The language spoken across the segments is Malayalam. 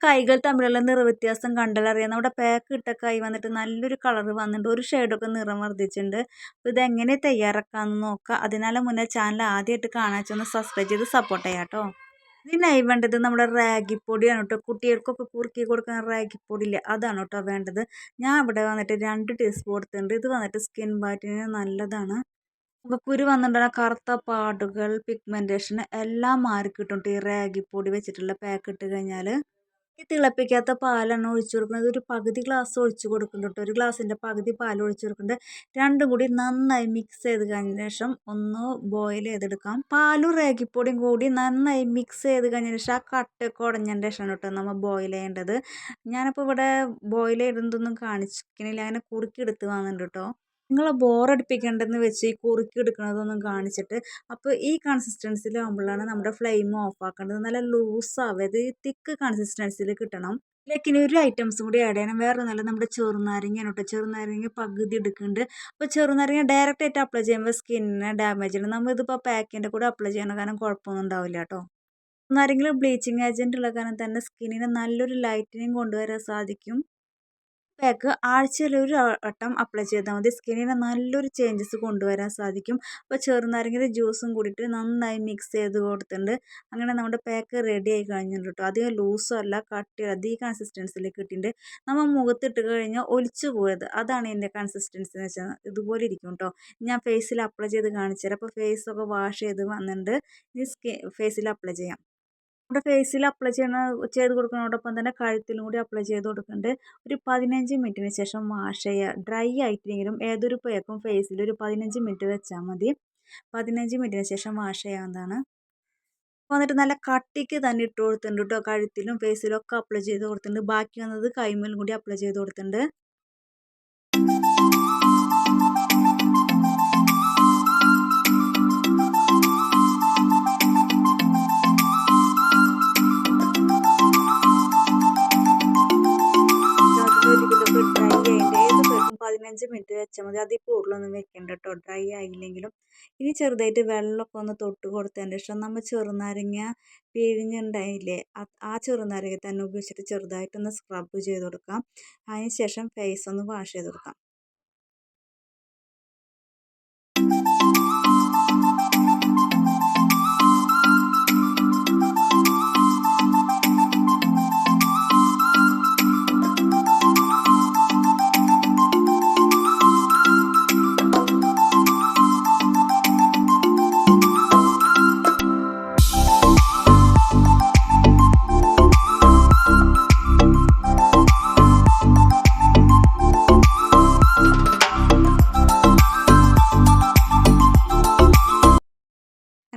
കൈകൾ തമ്മിലുള്ള നിറവ്യത്യാസം കണ്ടാലറിയാം. നമ്മുടെ പാക്ക് ഇട്ട കൈ വന്നിട്ട് നല്ലൊരു കളർ വന്നിട്ടുണ്ട്. ഒരു ഷെയ്ഡൊക്കെ നിറം വർദ്ധിച്ചിട്ടുണ്ട്. അപ്പോൾ ഇതെങ്ങനെ തയ്യാറാക്കാമെന്ന് നോക്കാം. അതിനാൽ മുന്നേ ചാനൽ ആദ്യമായിട്ട് കാണാൻ വെച്ചൊന്ന് സബ്സ്ക്രൈബ് ചെയ്ത് സപ്പോർട്ട് ചെയ്യാം കേട്ടോ ഇതിനായി വേണ്ടത് നമ്മുടെ റാഗിപ്പൊടിയാണ് കേട്ടോ കുട്ടികൾക്കൊക്കെ കുറുക്കി കൊടുക്കുന്ന റാഗിപ്പൊടി ഇല്ല അതാണ് കേട്ടോ വേണ്ടത്. ഞാൻ ഇവിടെ വന്നിട്ട് രണ്ട് ടീസ്പൂൺ എടുത്തിട്ടുണ്ട് ഇത് വന്നിട്ട് സ്കിൻ ബാറ്റിന് നല്ലതാണ്. അപ്പോൾ കുരു വന്നിട്ടുള്ള കറുത്ത പാടുകൾ പിഗ്മെന്റേഷൻ എല്ലാം മാറി കിട്ടും ഈ റാഗിപ്പൊടി വെച്ചിട്ടുള്ള പാക്ക് ഇട്ട് കഴിഞ്ഞാൽ ഈ തിളപ്പിക്കാത്ത പാലാണ് ഒഴിച്ചു കൊടുക്കുന്നത്. ഒരു പകുതി ഗ്ലാസ് ഒഴിച്ചു കൊടുക്കുന്നുണ്ട് ഒരു ഗ്ലാസ്സിന്റെ പകുതി പാൽ ഒഴിച്ചു കൊടുക്കുന്നുണ്ട്. രണ്ടും കൂടി നന്നായി മിക്സ് ചെയ്ത് കഴിഞ്ഞ ശേഷം ഒന്ന് ബോയിൽ ചെയ്തെടുക്കാം. പാലും റേഗിപ്പൊടിയും കൂടി നന്നായി മിക്സ് ചെയ്ത് കഴിഞ്ഞ ശേഷം ആ കട്ട് കുടഞ്ഞതിന്റെ ശേഷമാണ് കേട്ടോ നമ്മൾ ബോയിൽ ചെയ്യേണ്ടത്. ഞാനിപ്പോൾ ഇവിടെ ബോയിൽ ചെയ്തതൊന്നും കാണിച്ചിരിക്കണില്ല. അങ്ങനെ കുറുക്കി എടുത്ത് വന്നിട്ടുണ്ട് കേട്ടോ. നിങ്ങളെ ബോറടിപ്പിക്കേണ്ടെന്ന് വെച്ച് കുറുക്കി എടുക്കുന്നതൊന്നും കാണിച്ചിട്ട് അപ്പോൾ ഈ കൺസിസ്റ്റൻസിലാകുമ്പോഴാണ് നമ്മുടെ ഫ്ലെയിം ഓഫ് ആക്കേണ്ടത്. നല്ല ലൂസ് ആവരുത് തിക്ക് കൺസിസ്റ്റൻസിയിൽ കിട്ടണം. ഇതിലേക്ക് ഇനി ഒരു ഐറ്റംസും കൂടി ആഡ് ചെയ്യണം. വേറെ നല്ല നമ്മുടെ ചെറുനാരങ്ങയാണ് കേട്ടോ ചെറുനാരങ്ങ പകുതി എടുക്കുന്നുണ്ട് അപ്പോൾ ചെറുനാരങ്ങ ഡയറക്റ്റ് ആയിട്ട് അപ്ലൈ ചെയ്യുമ്പോൾ സ്കിന്നിന് ഡാമേജ് ഉണ്ട് നമ്മൾ ഇതിപ്പോൾ പാക്കിന്റെ കൂടെ അപ്ലൈ ചെയ്യണ കാരണം കുഴപ്പമൊന്നും ഉണ്ടാവില്ല കേട്ടോ ചെറുനാരങ്ങയിൽ ബ്ലീച്ചിങ് ഏജന്റ് ഉള്ള കാരണം തന്നെ സ്കിന്നിന് നല്ലൊരു ലൈറ്റനിങ് കൊണ്ടുവരാൻ സാധിക്കും. പാക്ക് ആഴ്ചയിൽ ഒരു വട്ടം അപ്ലൈ ചെയ്താൽ മതി. സ്കിന്നിന് നല്ലൊരു ചേഞ്ചസ് കൊണ്ടുവരാൻ സാധിക്കും. അപ്പോൾ ചെറുനാരങ്ങയുടെ ജ്യൂസും കൂടിയിട്ട് നന്നായി മിക്സ് ചെയ്ത് കൊടുത്തിട്ടുണ്ട്. അങ്ങനെ നമ്മുടെ പാക്ക് റെഡി ആയി കഴിഞ്ഞിട്ടുണ്ട് കേട്ടോ. അധികം ലൂസും അല്ല കട്ടി അധികം കൺസിസ്റ്റൻസിലേക്ക് കിട്ടിയിട്ടുണ്ട്. നമ്മൾ മുഖത്തിട്ട് കഴിഞ്ഞാൽ ഒലിച്ചു പോയത്. അതാണ് ഇതിന്റെ കൺസിസ്റ്റൻസി എന്ന് വെച്ചാൽ ഇതുപോലെ ഇരിക്കും കേട്ടോ. ഞാൻ ഫേസിൽ അപ്ലൈ ചെയ്ത് കാണിച്ചു തരാം അപ്പോൾ ഫേസൊക്കെ വാഷ് ചെയ്ത് വന്നിട്ടുണ്ട്. ഇനി സ്കിൻ ഫേസിൽ അപ്ലൈ ചെയ്യാം. നമ്മുടെ ഫേസിൽ അപ്ലൈ ചെയ്യുന്ന ചെയ്ത് കൊടുക്കുന്നതോടൊപ്പം തന്നെ കഴുത്തിലും കൂടി അപ്ലൈ ചെയ്ത് കൊടുക്കുന്നുണ്ട് ഒരു പതിനഞ്ച് മിനിറ്റിന് ശേഷം വാഷ് ചെയ്യുക ഡ്രൈ ആയിട്ടില്ലെങ്കിലും ഏതൊരു പേക്കും ഫേസിൽ ഒരു പതിനഞ്ച് മിനിറ്റ് വെച്ചാൽ മതി. പതിനഞ്ച് മിനിറ്റിന് ശേഷം വാഷ് ചെയ്യാവുന്നതാണ് വന്നിട്ട് നല്ല കട്ടിക്ക് തന്നെ ഇട്ട് കൊടുത്തിട്ടുണ്ട് കേട്ടോ കഴുത്തിലും ഫേസിലും ഒക്കെ അപ്ലൈ ചെയ്ത് കൊടുത്തിട്ടുണ്ട്. ബാക്കി വന്നത് കൈമേലും കൂടി അപ്ലൈ ചെയ്ത് കൊടുത്തിട്ടുണ്ട്. പതിനഞ്ച് മിനിറ്റ് വെച്ചാൽ മതി. അതിൽ കൂടുതലൊന്നും വെക്കണ്ട കേട്ടോ ഡ്രൈ ആയില്ലെങ്കിലും ഇനി ചെറുതായിട്ട് വെള്ളമൊക്കെ ഒന്ന് തൊട്ട് കൊടുത്തതിന്റെ ശേഷം നമ്മൾ ചെറുനാരങ്ങ പിഴിഞ്ഞുണ്ടായില്ലേ? ആ ചെറുനാരങ്ങ തന്നെ ഉപയോഗിച്ചിട്ട് ചെറുതായിട്ടൊന്ന് സ്ക്രബ് ചെയ്ത് കൊടുക്കാം. അതിന് ശേഷം ഫേസ് ഒന്ന് വാഷ് ചെയ്ത് കൊടുക്കാം.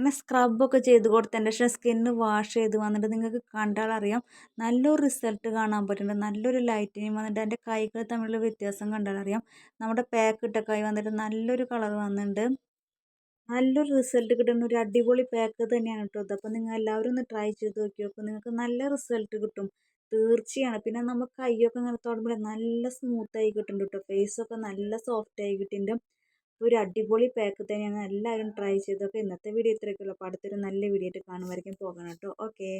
അങ്ങനെ സ്ക്രബൊക്കെ ചെയ്ത് കൊടുത്തതിന്റെ ശേഷം സ്കിന്ന് വാഷ് ചെയ്ത് വന്നിട്ട് നിങ്ങൾക്ക് കണ്ടാൽ അറിയാം. നല്ലൊരു റിസൾട്ട് കാണാൻ പറ്റുന്നുണ്ട്. നല്ലൊരു ലൈറ്റിനിങ് വന്നിട്ട് എന്റെ കൈകൾ തമ്മിലുള്ള വ്യത്യാസം കണ്ടാൽ അറിയാം. നമ്മുടെ പാക്ക് ഇട്ട കൈ വന്നിട്ട് നല്ലൊരു കളർ വന്നിട്ടുണ്ട്. നല്ലൊരു റിസൾട്ട് കിട്ടുന്ന ഒരു അടിപൊളി പാക്ക് തന്നെയാണ് കേട്ടോ അത് അപ്പോൾ നിങ്ങൾ എല്ലാവരും ഒന്ന് ട്രൈ ചെയ്ത് നോക്കി നോക്കും നിങ്ങൾക്ക് നല്ല റിസൾട്ട് കിട്ടും. തീർച്ചയാണ്. പിന്നെ നമുക്ക് കൈയൊക്കെ ഇങ്ങനെ തൊടുമ്പോൾ നല്ല സ്മൂത്തായി കിട്ടുന്നുണ്ട് കേട്ടോ. ഫേസൊക്കെ നല്ല സോഫ്റ്റായി കിട്ടിയിട്ടുണ്ട്. ഒരു അടിപൊളി പാക്ക് തന്നെയാണ് എല്ലാവരും ട്രൈ ചെയ്തൊക്കെ ഇന്നത്തെ വീഡിയോ ഇത്രയൊക്കെ ഉള്ളൂ. അപ്പോൾ അടുത്തൊരു നല്ല വീഡിയോ ആയിട്ട് കാണുമായിരിക്കും. പോകണം കേട്ടോ. ഓക്കേ